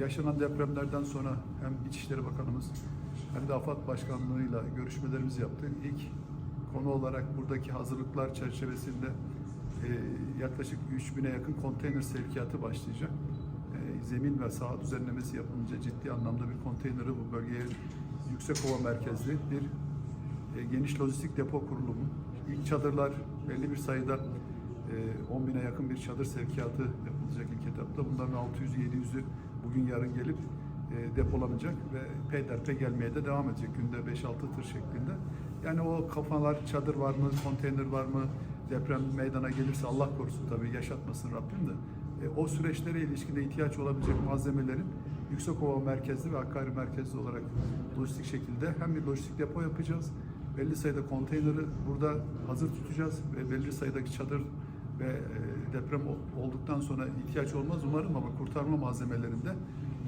yaşanan depremlerden sonra hem İçişleri Bakanımız hem de AFAD Başkanlığı'yla görüşmelerimizi yaptık. İlk konu olarak buradaki hazırlıklar çerçevesinde e, yaklaşık 3000'e yakın konteyner sevkiyatı başlayacak. E, zemin ve saha düzenlemesi yapılınca ciddi anlamda bir konteyneri bu bölgeye Yüksekova merkezli bir e, geniş lojistik depo kurulumu. İlk çadırlar belli bir sayıda e, 10 bine yakın bir çadır sevkiyatı yapılacak ilk etapta. Bunların 600'ü 700'ü bugün yarın gelip e, depolanacak ve peyderpey gelmeye de devam edecek günde 5-6 tır şeklinde. Yani o kafalar çadır var mı, konteyner var mı, deprem meydana gelirse Allah korusun tabii yaşatmasın Rabbim de. E, o süreçlere ilişkinde ihtiyaç olabilecek malzemelerin Yüksekova merkezli ve Hakkari merkezli olarak lojistik şekilde hem bir lojistik depo yapacağız. Belli sayıda konteyneri burada hazır tutacağız ve belli sayıdaki çadır ve e, deprem ol- olduktan sonra ihtiyaç olmaz umarım ama kurtarma malzemelerinde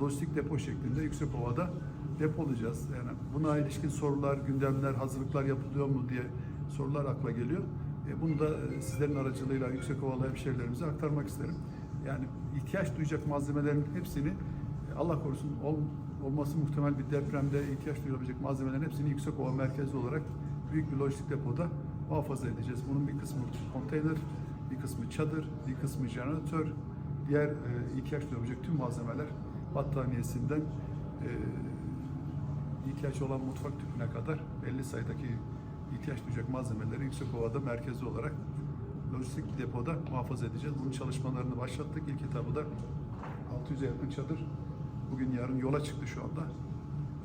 lojistik depo şeklinde Yüksekova'da depolayacağız. Yani buna ilişkin sorular, gündemler, hazırlıklar yapılıyor mu diye sorular akla geliyor. E, bunu da e, sizlerin aracılığıyla Yüksekovalı hemşehrilerimize aktarmak isterim. Yani ihtiyaç duyacak malzemelerin hepsini e, Allah korusun ol, olması muhtemel bir depremde ihtiyaç duyulabilecek malzemelerin hepsini Yüksekova merkezli olarak büyük bir lojistik depoda muhafaza edeceğiz. Bunun bir kısmı konteyner, bir kısmı çadır, bir kısmı jeneratör, diğer e, ihtiyaç duyabilecek tüm malzemeler battaniyesinden e, ihtiyaç olan mutfak tüpüne kadar belli sayıdaki ihtiyaç duyacak malzemeleri Yüksekova'da merkezli olarak lojistik depoda muhafaza edeceğiz. Bunun çalışmalarını başlattık. İlk etabı da 600'e yakın çadır bugün yarın yola çıktı şu anda.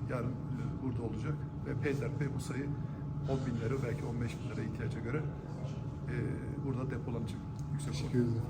Yarın e, burada olacak ve peyderpey bu sayı 10 bin lira belki 15 bin lira ihtiyaca göre burada depolanacak. Teşekkür ederim.